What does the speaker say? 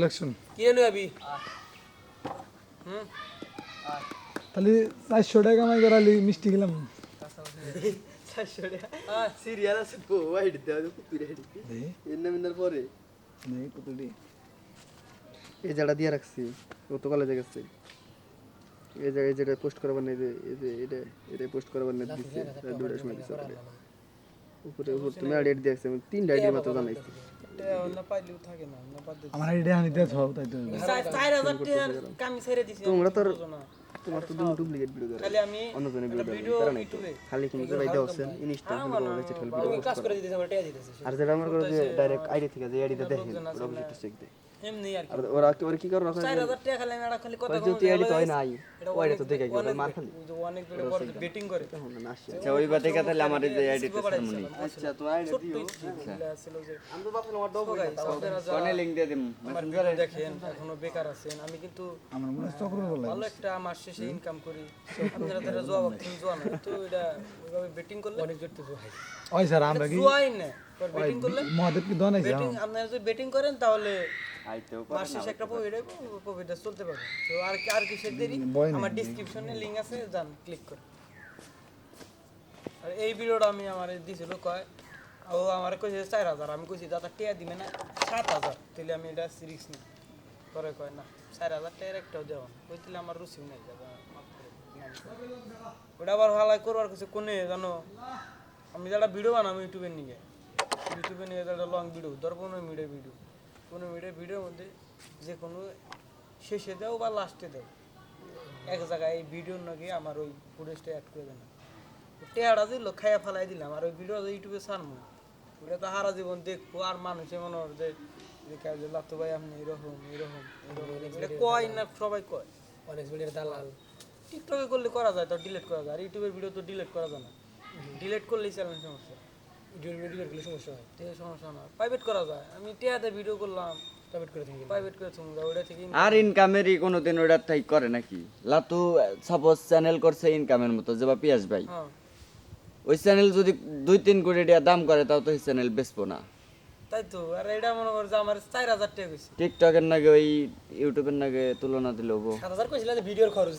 Election কি এনে আবি? হুম তাহলে চারশো টাকা কামাই করালি মিষ্টি সিরিয়াল আছে দেওয়া কুতুরে পরে। দে কতটি এই জায়গা দিয়ে রাখছি গেছে। এই জায়গায় যেটা পোস্ট করাবার নেই যে এই যে এটা এটা পোস্ট করাবার নেই দিচ্ছে দুটার সময় দিচ্ছে উপরে উপর তুমি আইডি দিয়ে আমি তিনটা আইডি মাত্র জানাইছি। না না না আমার আইডি হানি দিয়ে থাও তাই তো। কামি ছেড়ে দিছি। তোমরা তো না। তোমার তো দুটো ডুপ্লিকেট ভিডিও করে খালি আমি অন্য জনের ভিডিও করে নাই তো খালি কিন্তু বাইদা হচ্ছেন ইনস্টা ফলো করে চেক করে ভিডিও কাজ করে দিতেছে আমরা টাকা দিতেছে আর যেটা আমার করে যে ডাইরেক্ট আইডি থেকে যে আইডিটা দেখে বলে চেক দেয় এমনি আর আর ওরা ওরা কি করে রাখা চার হাজার টাকা খালি আমি খালি কথা যদি আইডি তো নাই ওইটা তো দেখে গেল মার খালি অনেক ভিডিও পরে বেটিং করে। তখন না আসছে আচ্ছা ওই বাদে কথা তাহলে আমার এই যে এডিট আচ্ছা তো আইডি দিও। আমি তো ভাবছিলাম আমার ডবল guys, আপনারা যারা কোনে লিংক দিয়ে দিম। আমার দেখেন এখনও বেকার আছেন আমি কিন্তু আমার মনে চক্র বলে ভালো একটা মাস শেষে ইনকাম করি। আপনারা যারা জোয়া বাক্তি জোয়া না তো এটা ওইভাবে বেটিং করলে অনেক জোর জোয়াই। ওই স্যার আমরা কি জোয়াই না। বেটিং করলে? মহাদেব কি দোয়ান আইছে বেটিং যদি বেটিং করেন তাহলে মাস শেষে একটা প্রফিট প্রফিটটা চলতে পারবে। তো আর আর কিসের দেরি? আমার ডিসক্রিপশনে লিংক আছে যান ক্লিক করে আর এই ভিডিওটা আমি আমার দিছিল কয় ও আমার কইছে চার হাজার আমি কইছি দাদা টিয়া দিবে না সাত হাজার। তাহলে আমি এটা সিরিক্স নিই। পরে কয় না চার হাজার টাকার একটাও দেওয়া তাহলে আমার রুচি নাই দাদা। ওটা আবার হালাই করবার কিছু কোনে জানো? আমি যারা ভিডিও বানাবো ইউটিউবের নিয়ে ইউটিউবে নিয়ে যারা লং ভিডিও ধর পনেরো মিনিটের ভিডিও পনেরো মিনিটের ভিডিওর মধ্যে যে কোনো শেষে দাও বা লাস্টে দাও। এক জায়গায় এই ভিডিওর নাকি আমার ওই ফুটেজটা অ্যাড করে দেন। টেয়ারা দিল খাইয়া ফেলাই দিলাম আর ওই ভিডিও ইউটিউবে ছাড়বো ওটা তো হারা জীবন দেখব আর মানুষে মনে হয় যে যে ভাই আপনি এরকম এরকম এটা কয় না সবাই কয়? অনেক ভিডিওর দালাল। টিকটকে করলে করা যায় তো ডিলিট করা যায়। আর ইউটিউবের ভিডিও তো ডিলিট করা যায় না। ডিলিট করলেই চ্যানেল সমস্যা। সমস্যা হয়। তে সমস্যা না। প্রাইভেট করা যায়। আমি টিয়াতে ভিডিও করলাম। প্রাইভেট করে থাকি। প্রাইভেট করে তুমি ওটা থেকে আর ইনকামেরই কোনোদিন ওটা তাই করে নাকি? লাতু সাপোজ চ্যানেল করছে ইনকামের মতো যে পিয়াস ভাই। হ্যাঁ। ওই চ্যানেল যদি দুই তিন কোটি টাকা দাম করে তাও তো এই চ্যানেল বেচবো না। তাই তো। আর এটা মনে কর যে আমার চার হাজার টাকা টিকটকের নাগে ওই ইউটিউবের নাগে তুলনা দিলে হব সাত হাজার কইছিল যে ভিডিওর খরচ।